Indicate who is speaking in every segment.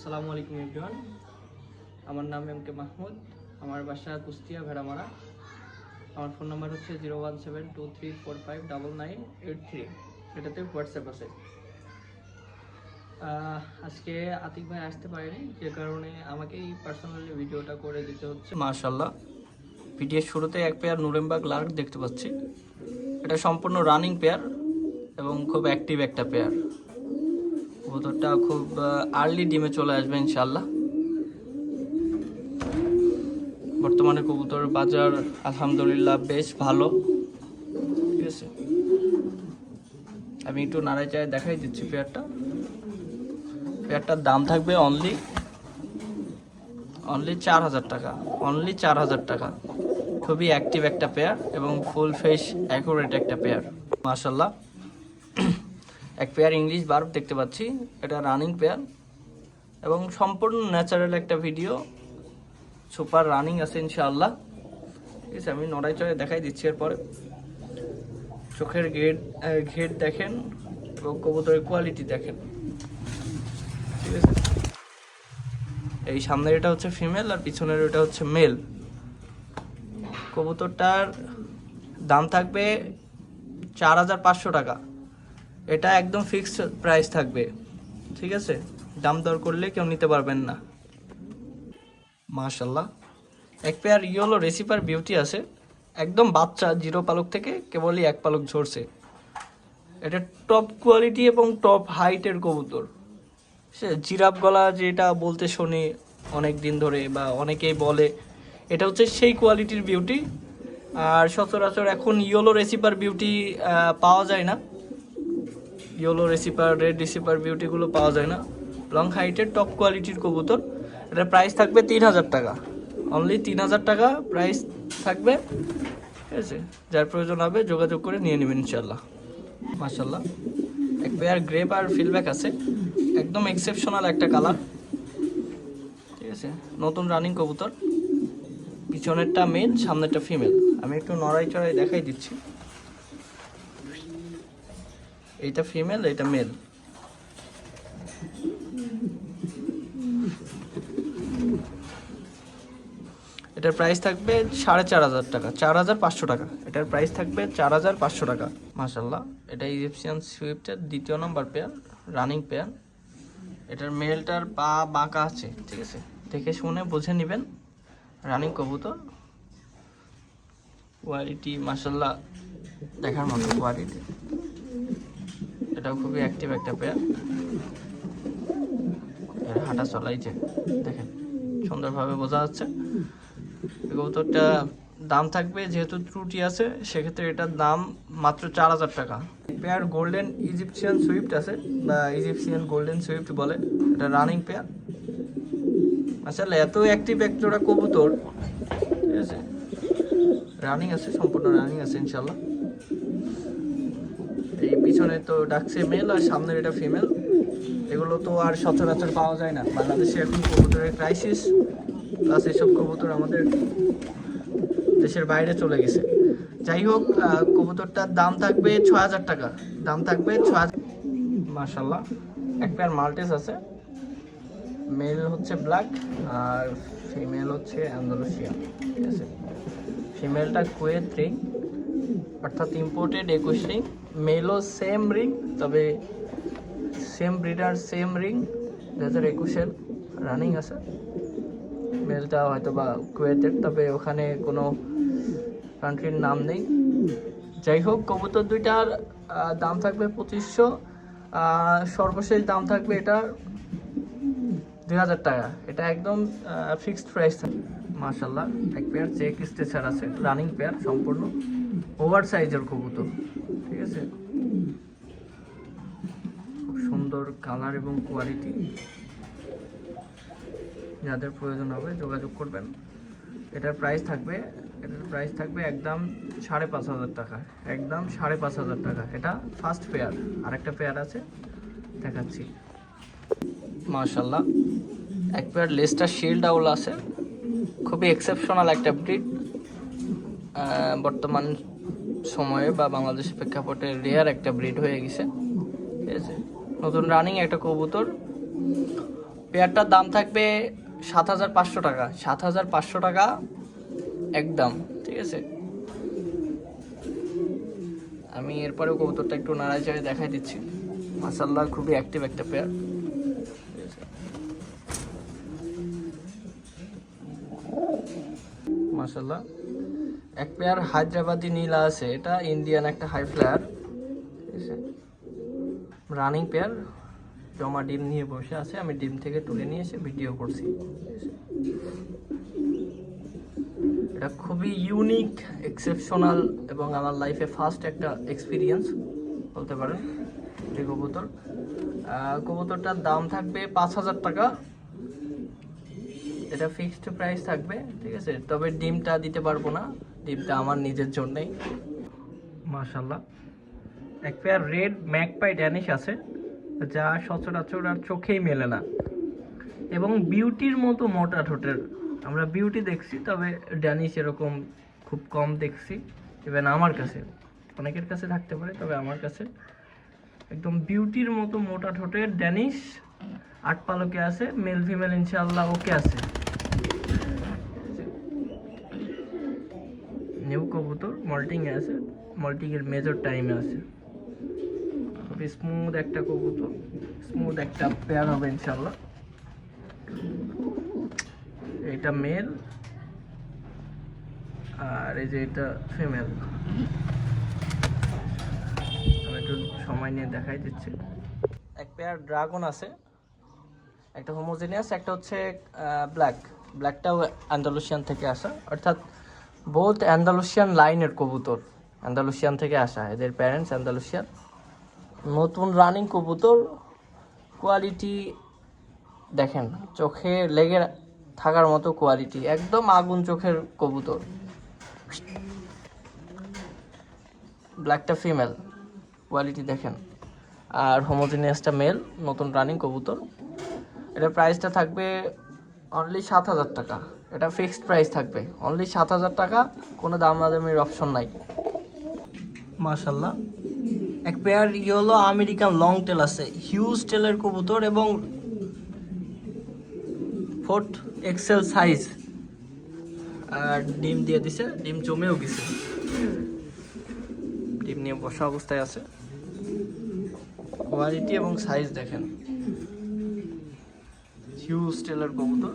Speaker 1: আসসালামু আলাইকুম এভরিওয়ান আমার নাম এম কে মাহমুদ। আমার বাসা কুস্তিয়া ভেড়ামারা। আমার ফোন নাম্বার হচ্ছে zero one seven two three four five double nine eight three. এটাতে হোয়াটসঅ্যাপ আছে। আজকে আতিক ভাই আসতে পারেনি, যে কারণে আমাকে এই পার্সোনালি ভিডিওটা করে দিতে হচ্ছে। মাশাল্লাহ ভিডিওর শুরুতে এক পেয়ার নুরেমবাগ লার্ক দেখতে পাচ্ছি। এটা সম্পূর্ণ রানিং পেয়ার এবং খুব অ্যাক্টিভ একটা পেয়ার কবুতরটা খুব আর্লি ডিমে চলে আসবে ইনশাল্লাহ বর্তমানে কবুতর বাজার আলহামদুলিল্লাহ বেশ ভালো। ঠিক আছে? আমি একটু নাড়াই চায় দেখাই দিচ্ছি পেয়ারটা। পেয়ারটার দাম থাকবে অনলি অনলি চার হাজার টাকা অনলি চার হাজার টাকা। খুবই অ্যাক্টিভ একটা পেয়ার এবং ফুল ফেস অ্যাকুরেট একটা পেয়ার মাশাল্লাহ এক পেয়ার ইংলিশ বার্ব দেখতে পাচ্ছি। এটা রানিং পেয়ার এবং সম্পূর্ণ ন্যাচারাল একটা ভিডিও সুপার রানিং আছে ইনশাআল্লাহ। ঠিক আছে, আমি নড়াই চড়াই দেখাই দিচ্ছি এরপরে। চোখের গেট ঘেট দেখেন এবং কবুতরের কোয়ালিটি দেখেন। ঠিক আছে? এই সামনের এটা হচ্ছে ফিমেল আর পিছনের এটা হচ্ছে মেল কবুতরটার দাম থাকবে চার হাজার পাঁচশো টাকা। এটা একদম ফিক্সড প্রাইস থাকবে। ঠিক আছে? দাম দর করলে কেউ নিতে পারবেন না। মাশাল্লাহ এক পেয়ার ইয়েলো রেসিপার বিউটি আছে। একদম বাচ্চা, জিরো পালক থেকে কেবলই এক পালক ঝরছে। এটা টপ কোয়ালিটি এবং টপ হাইটের কবুতর। সে জিরাফ গলা যেটা বলতে শুনি অনেক দিন ধরে বা অনেকেই বলে, এটা হচ্ছে সেই কোয়ালিটির বিউটি আর সচরাচর এখন ইয়েলো রেসিপার বিউটি পাওয়া যায় না। ইয়েলো রেসিপার রেড রেসিপার বিউটিগুলো পাওয়া যায় না। লং হাইটের টপ কোয়ালিটির কবুতর। এটার প্রাইস থাকবে তিন হাজার টাকা। অনলি তিন হাজার টাকা প্রাইস থাকবে। ঠিক আছে? যার প্রয়োজন হবে যোগাযোগ করে নিয়ে নেবেন ইনশাল্লাহ মাশাল্লাহ এক পেয়ার গ্রেপ আর ফিডব্যাক আছে। একদম এক্সেপশনাল একটা কালার ঠিক আছে? নতুন রানিং কবুতর। পিছনেরটা মেল সামনেরটা ফিমেল আমি একটু নড়াই চড়াই দেখাই দিচ্ছি। এইটা ফিমেল এটা মেল এটার প্রাইস থাকবে সাড়ে চার হাজার টাকা, চার হাজার পাঁচশো টাকা। এটার প্রাইস থাকবে চার হাজার পাঁচশো টাকা। মাসাল্লাহ এটা ইজিপশিয়ান সুইফটের দ্বিতীয় নম্বর পেয়ার রানিং পেয়ার এটার মেলটার পা বাঁকা আছে, ঠিক আছে? দেখে শুনে বুঝে নেবেন। রানিং কবুতর। কোয়ালিটি মাসাল্লাহ দেখার মতো কোয়ালিটি এটাও খুবই অ্যাক্টিভ একটা পেয়ার এর হাঁটা চলাইছে দেখেন, সুন্দরভাবে বোঝা যাচ্ছে। কবুতরটা দাম থাকবে, যেহেতু ত্রুটি আছে, সেক্ষেত্রে এটার দাম মাত্র চার হাজার টাকা। পেয়ার গোল্ডেন ইজিপশিয়ান সুইফট আছে, বা ইজিপশিয়ান গোল্ডেন সুইফট বলে, এটা রানিং পেয়ার আসলে এত অ্যাক্টিভ এক জোড়া কবুতর, ঠিক আছে? রানিং আছে, সম্পূর্ণ রানিং আছে ইনশাল্লাহ এই পিছনে তো ডাকছে মেল আর সামনের এটা ফিমেল এগুলো তো আর সচরাচর পাওয়া যায় না। বাংলাদেশে এখন কবুতরের ক্রাইসিস প্লাস এসব কবুতর আমাদের দেশের বাইরে চলে গেছে। যাই হোক কবুতরটার দাম থাকবে ছ হাজার টাকা। দাম থাকবে ছ হাজার মার্শাল্লাহ এক পেয়ার মাল্টেস আছে। মেল হচ্ছে ব্ল্যাক আর ফিমেল হচ্ছে অ্যান্ডালুসিয়া ঠিক আছে? ফিমেলটা কুয়েত রিং অর্থাৎ ইম্পোর্টেড একুশ রিং মেলও সেম রিং তবে সেম ব্রিডার সেম রিং দু হাজার একুশের রানিং আছে। মেলটা হয়তো বা কুয়েতের, তবে ওখানে কোনো কান্ট্রির নাম নেই। যাই হোক, কবুতর দুইটার দাম থাকবে পঁচিশশো সর্বশেষ দাম থাকবে এটার দুই হাজার টাকা। এটা একদম ফিক্সড প্রাইস থাকবে মার্শাল্লাহ এক পেয়ার চেক স্টেচার আছে রানিং পেয়ার সম্পূর্ণ ওভার সাইজের কবুতর, ঠিক আছে? খুব সুন্দর কালার এবং কোয়ালিটি যাদের প্রয়োজন হবে যোগাযোগ করবেন। এটার প্রাইস থাকবে, এটার প্রাইস থাকবে একদম সাড়ে পাঁচ হাজার টাকা, একদম সাড়ে পাঁচ হাজার টাকা। এটা ফার্স্ট পেয়ার আরেকটা পেয়ার আছে, দেখাচ্ছি। মার্শাল্লাহ এক পেয়ার লেস্টার শিল্ড আউল আছে খুবই এক্সেপশনাল একটা ব্রিড বর্তমান সময়ে বা বাংলাদেশের প্রেক্ষাপটে রেয়ার একটা ব্রিড হয়ে গেছে। ঠিক আছে? নতুন রানিং একটা কবুতর। পেয়ারটার দাম থাকবে সাত হাজার পাঁচশো টাকা। সাত হাজার পাঁচশো টাকা একদম, ঠিক আছে? আমি এরপরেও কবুতরটা একটু নাড়াই চাড়াই দেখাই দিচ্ছি। মাসাল্লাহ খুবই অ্যাক্টিভ একটা পেয়ার মাসাল্লাহ এক পেয়ার হায়দ্রাবাদি নীলা আছে, এটা ইন্ডিয়ান একটা হাই ফ্লায়ার রানিং পেয়ার জমা ডিম নিয়ে বসে আছে, আমি ডিম থেকে তুলে নিয়ে এসে ভিডিও করছি। এটা খুবই ইউনিক এক্সেপশনাল এবং আমার লাইফে ফার্স্ট একটা এক্সপিরিয়েন্স বলতে পারেন এই কবুতর। কবুতরটার দাম থাকবে পাঁচ হাজার টাকা। এটা ফিক্সড প্রাইস থাকবে, ঠিক আছে? তবে ডিমটা দিতে পারব না, ডিমটা আমার নিজের জন্যই। মাশাল্লাহ এক পেয়ার রেড ম্যাকপাই ড্যানিশ আছে, যা সচরাচর আর চোখেই মেলে না। এবং বিউটির মতো মোটা ঠোঁটের। আমরা বিউটি দেখছি, তবে ড্যানিশ এরকম খুব কম দেখছি ইভেন আমার কাছে। অনেকের কাছে থাকতে পারে, তবে আমার কাছে। একদম বিউটির মতো মোটা ঠোঁটের ড্যানিশ আট পালকে আছে মেল ফিমেল ইনশাআল্লাহ ওকে আছে। নিউ কবুতর মল্টিং এ আছে মল্টিং এর মেজর টাইমে আছে। খুবই স্মুথ একটা কবুতর স্মুথ একটা পেয়ার হবে ইনশাল্লাহ। এটা মেল আর এই যে এটা ফিমেল আমি একটু সময় নিয়ে দেখাই দিচ্ছি। এক পেয়ার ড্রাগন আছে, একটা হোমোজেনিয়াস একটা হচ্ছে ব্ল্যাক ব্ল্যাকটাও অ্যান্ডালুসিয়ান থেকে আসা, অর্থাৎ বোথ অ্যান্ডালুসিয়ান লাইনের কবুতর অ্যান্ডালুসিয়ান থেকে আসা, এদের প্যারেন্টস অ্যান্ডালুসিয়ান নতুন রানিং কবুতর কোয়ালিটি দেখেন, চোখে লেগে থাকার মতো কোয়ালিটি একদম আগুন চোখের কবুতর। ব্ল্যাকটা ফিমেল কোয়ালিটি দেখেন। আর হোমোজিনিয়াসটা মেল নতুন রানিং কবুতর। এটা প্রাইসটা থাকবে অনলি সাত হাজার টাকা। এটা ফিক্সড প্রাইস থাকবে। অনলি সাত হাজার টাকা, কোনো দামাদামির অপশন নাই। মাশাল্লাহ এক pair yellow American long tail আছে। হিউজ টেলের কবুতর এবং ফোর্ট এক্সেল সাইজ। আর ডিম দিয়ে দিছে। ডিম জমেও গেছে। ডিম নিয়ে বসা অবস্থায় আছে। কোয়ালিটি এবং সাইজ দেখেন। হিউজ টেলের কবুতর।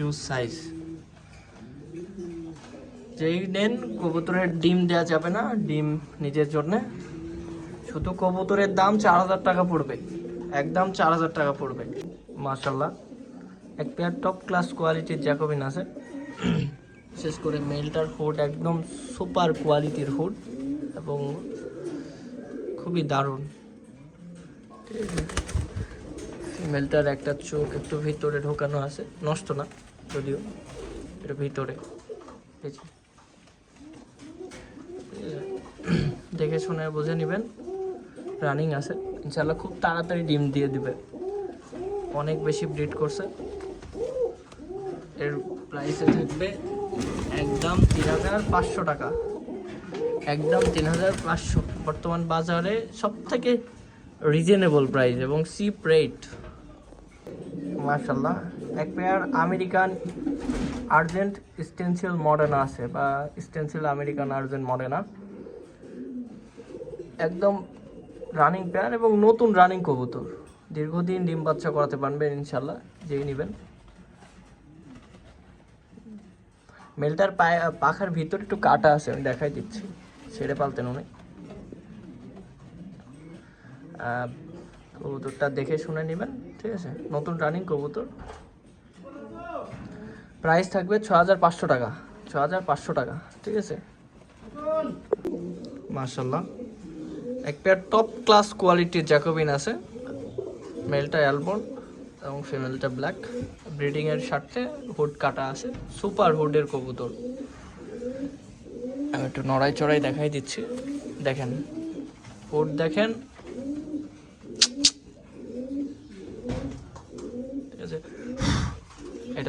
Speaker 1: হিউজ সাইজ যেই নেন, কবুতরের ডিম দেওয়া যাবে না, ডিম নিজের জন্য। শুধু কবুতরের দাম চার হাজার টাকা পড়বে। একদম চার হাজার টাকা পড়বে। মাশাল্লাহ এক পেয়ার টপ ক্লাস কোয়ালিটির জ্যাকোবিন আছে। বিশেষ করে মেলটার হুড একদম সুপার কোয়ালিটির হুড এবং খুবই দারুণ। ফিমেলটার একটা চোখ একটু ভিতরে ঢোকানো আছে, নষ্ট না। যদিও, এটা ভিতরে। দেখে শুনে বুঝে নেবেন রানিং আছে। ইনশাল্লাহ খুব তাড়াতাড়ি ডিম দিয়ে দিবে। অনেক বেশি ব্রিড করছে। এর প্রাইসে থাকবে একদম তিন হাজার পাঁচশো টাকা। একদম তিন হাজার পাঁচশো। বর্তমান বাজারে সব থেকে রিজনেবল প্রাইস এবং চিপ রেট মার্শাল্লাহ এক pair American argent stencil modena আছে, বা স্টেন্সিল আমেরিকান আর্জেন্ট মডার্না একদম রানিং পেয়ার এবং নতুন রানিং কবুতর। দীর্ঘদিন ডিম বাচ্চা করাতে পারবেন ইনশাল্লাহ যেই নেবেন। মেলটার পায়ে, পাখার ভিতরে একটু কাটা আছে, আমি দেখাই দিচ্ছি। ছেড়ে পালতেন উনি। কবুতরটা দেখে শুনে নেবেন, ঠিক আছে? নতুন রানিং কবুতর। প্রাইস থাকবে ছ হাজার পাঁচশো টাকা ছ হাজার পাঁচশো টাকা, ঠিক আছে? মার্শাল্লাহ এক পেয়ার টপ ক্লাস কোয়ালিটির জ্যাকোবিন আছে। মেলটা অ্যালবন এবং ফিমেলটা ব্ল্যাক ব্রিডিংয়ের স্বার্থে হুড কাটা আছে সুপার হুডের কবুতর। আমি একটু নড়াই চড়াই দেখাই দিচ্ছি। দেখেন হুড দেখেন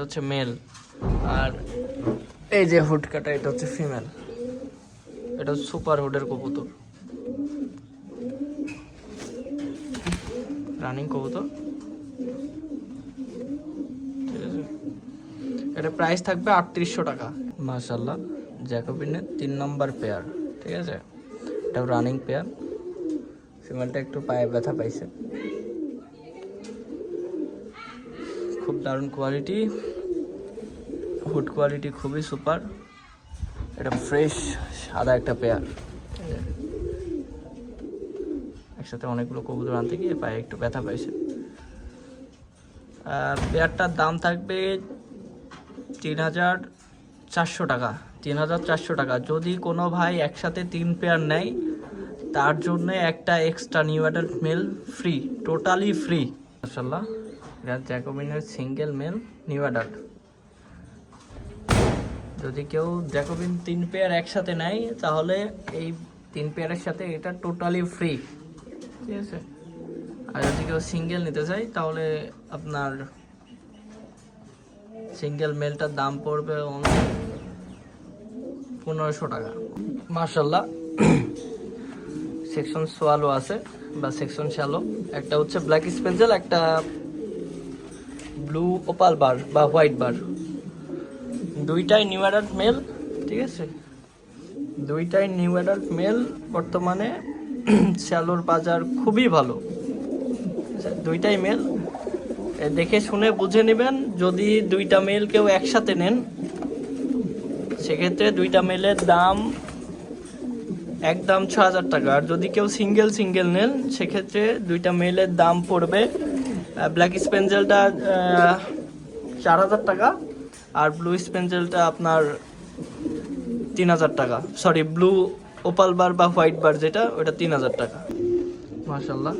Speaker 1: এটা হচ্ছে মেল আর এই যে হুড কাটা এটা হচ্ছে ফিমেল এটা সুপার হুডের কবুতর। রানিং কবুতর। ঠিক আছে। এটা প্রাইস থাকবে আটত্রিশশো টাকা। মার্শাল্লাহ জ্যাকোবিনের তিন নম্বর পেয়ার ঠিক আছে? এটা রানিং পেয়ার ফিমেলটা একটু পায়ে ব্যথা পাইছে। দারুণ কোয়ালিটি হুড কোয়ালিটি খুবই সুপার এটা ফ্রেশ সাদা একটা পেয়ার একসাথে অনেকগুলো কবুতর আনতে গিয়ে পায়ে একটু ব্যথা পাইছে। পেয়ারটার দাম থাকবে তিন হাজার চারশো টাকা, তিন হাজার চারশো টাকা। যদি কোনো ভাই একসাথে তিন পেয়ার নেয়, তার জন্য একটা extra new adult male free totally free মাসাল্লাহ এটা জ্যাকোবিনের সিঙ্গেল মেল নিউ অ্যাডাল্ট। যদি কেউ জ্যাকোবিন তিন পেয়ার একসাথে নেয়, তাহলে এই তিন পেয়ারের সাথে এটা টোটালি ফ্রি। ঠিক আছে? আর যদি কেউ সিঙ্গেল নিতে চায়, তাহলে আপনার সিঙ্গেল মেলটার দাম পড়বে পনেরোশো টাকা। মার্শাল্লাহ সেকশন সোয়ালো আছে, বা সেকশন শ্যালো। একটা হচ্ছে ব্ল্যাক স্পেন্সেল একটা ব্লু ওপাল বার বা হোয়াইট বার। দুইটাই নিউ অ্যাডাল্ট মেল ঠিক আছে? দুইটাই নিউ অ্যাডাল্ট মেল বর্তমানে শ্যালোর বাজার খুবই ভালো। আচ্ছা, দুইটাই মেল। দেখে শুনে বুঝে নেবেন যদি দুইটা মেল কেউ একসাথে নেন সেক্ষেত্রে দুইটা মেলের দাম একদম ছ হাজার টাকা। আর যদি কেউ সিঙ্গেল সিঙ্গেল নেন সেক্ষেত্রে দুইটা মেলের দাম পড়বে ব্ল্যাক স্পেন্সেলটা চার হাজার টাকা, আর ব্লু স্পেন্সেলটা আপনার তিন হাজার টাকা। সরি ব্লু ওপাল বার বা হোয়াইট বার যেটা ওটা তিন হাজার টাকা। মার্শাল্লাহ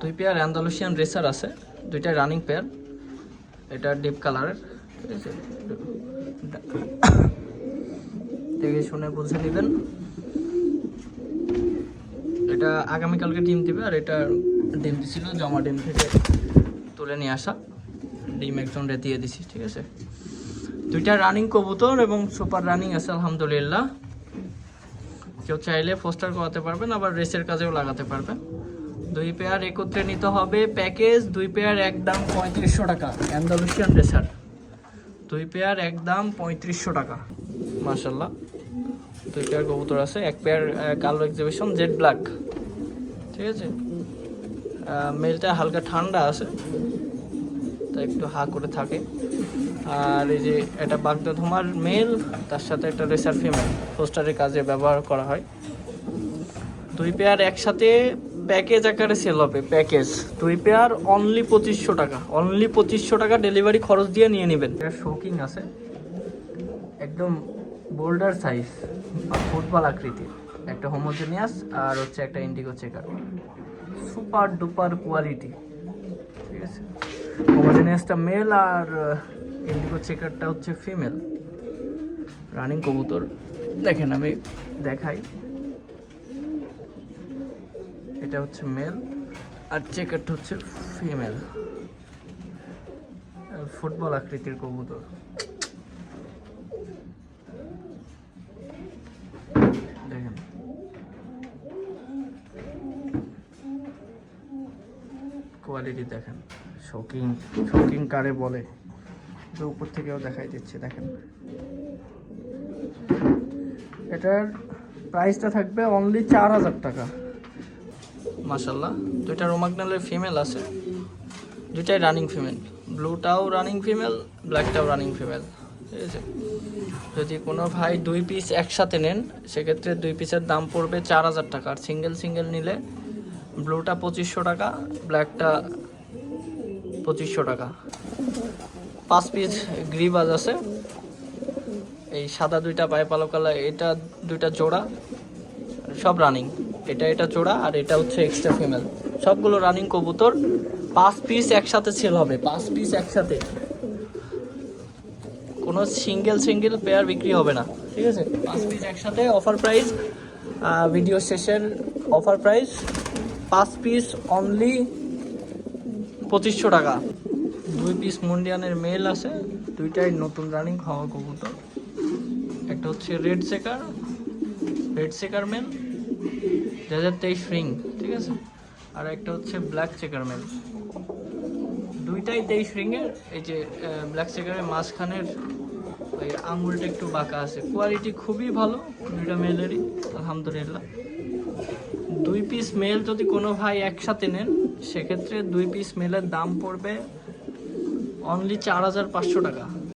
Speaker 1: দুই পেয়ার অ্যান্ডালুসিয়ান রেসার আছে। দুইটা রানিং পেয়ার এটা ডিপ কালারের ঠিক আছে দেখে শুনে বুঝে নেবেন। এটা আগামীকালকে ডিম দিবে, আর এটা ডিম দিছিল জমা ডিম থেকে। তুলে নিয়ে আসা। ডিম একজন রে দিয়ে দিছি, ঠিক আছে? দুইটা রানিং কবুতর এবং সুপার রানিং আছে, আলহামদুলিল্লাহ। কেউ চাইলে পোস্টার করাতে পারবেন, আবার রেসের কাজেও লাগাতে পারবেন। দুই পেয়ার একত্রে নিতে হবে প্যাকেজ দুই পেয়ার একদম পঁয়ত্রিশশো টাকা অ্যান্ডালুসিয়ান রেসার দুই পেয়ার একদম পঁয়ত্রিশশো টাকা মার্শাল্লাহ দুই পেয়ার কবুতর আছে, এক পেয়ার কালো এক্সিবিশন জেড ব্ল্যাক ঠিক আছে? মেলটা হালকা ঠান্ডা আছে। তাই একটু হা করে থাকে। আর এই যে এটা বাগদাধমার মেল, তার সাথে একটা রেসার ফিমেল। পোস্টারের কাজে ব্যবহার করা হয়। দুই পেয়ার একসাথে প্যাকেজ আকারে সেল হবে। প্যাকেজ। দুই পেয়ার অনলি পঁচিশশো টাকা। অনলি পঁচিশশো টাকা ডেলিভারি খরচ দিয়ে নিয়ে নেবেন। এটা শোকিং আছে। একদম বোল্ডার সাইজ ফুটবল আকৃতির। একটা হোমোজেনিয়াস আর হচ্ছে একটা indigo checker super duper quality ঠিক আছে? হোমোজেনিয়াসটা মেল আর ইন্ডিগো চেকারটা হচ্ছে ফিমেল রানিং কবুতর। দেখেন, আমি দেখাই। এটা হচ্ছে মেল আর চেকারটা হচ্ছে ফিমেল ফুটবল আকৃতির কবুতর। দেখেন। কোয়ালিটি দেখেন। শোকিং শোকিং কারে বলে। তো উপর থেকেও দেখাই দিচ্ছে, দেখেন। এটার প্রাইসটা থাকবে অনলি চার হাজার টাকা। মাসাল্লাহ দুইটা রোমাগনালের ফিমেল আছে। দুইটাই রানিং ফিমেল ব্লুটাও রানিং ফিমেল ব্ল্যাকটাও রানিং ফিমেল ঠিক আছে? যদি কোনো ভাই দুই পিস একসাথে নেন, সেক্ষেত্রে দুই পিসের দাম পড়বে চার হাজার টাকা। আর সিঙ্গেল সিঙ্গেল নিলে ব্লুটা পঁচিশশো টাকা ব্ল্যাকটা পঁচিশশো টাকা। পাঁচ পিস গ্রিবাজ আছে। এই সাদা দুইটা পায়ে পালো কালার এটা দুইটা জোড়া, সব রানিং এটা এটা জোড়া আর এটা হচ্ছে এক্সট্রা ফিমেল সবগুলো রানিং কবুতর। পাঁচ পিস একসাথে সেল হবে, পাঁচ পিস একসাথে। কোনো সিঙ্গেল সিঙ্গেল পেয়ার বিক্রি হবে না, ঠিক আছে? পাঁচ পিস একসাথে অফার প্রাইস ভিডিও শেষের অফার প্রাইস পাঁচ পিস অনলি পঁচিশশো টাকা। দুই পিস মুন্ডিয়ানের মেল আছে, দুইটাই নতুন রানিং হওয়া কবুতর। একটা হচ্ছে red checker red checker male দু হাজার তেইশ রিং ঠিক আছে? আর একটা হচ্ছে ব্ল্যাক চেকার মেল দুইটাই তেইশ রিংয়ের এই যে ব্ল্যাক চেকারের মাঝখানের ওই আঙুলটা একটু বাঁকা আছে। কোয়ালিটি খুবই ভালো, দুইটা মেলেরই আলহামদুলিল্লাহ। দুই পিস মেল যদি কোনো ভাই একসাথে নেন সেক্ষেত্রে দুই পিস মেলের দাম পড়বে অনলি চার হাজার পাঁচশো টাকা।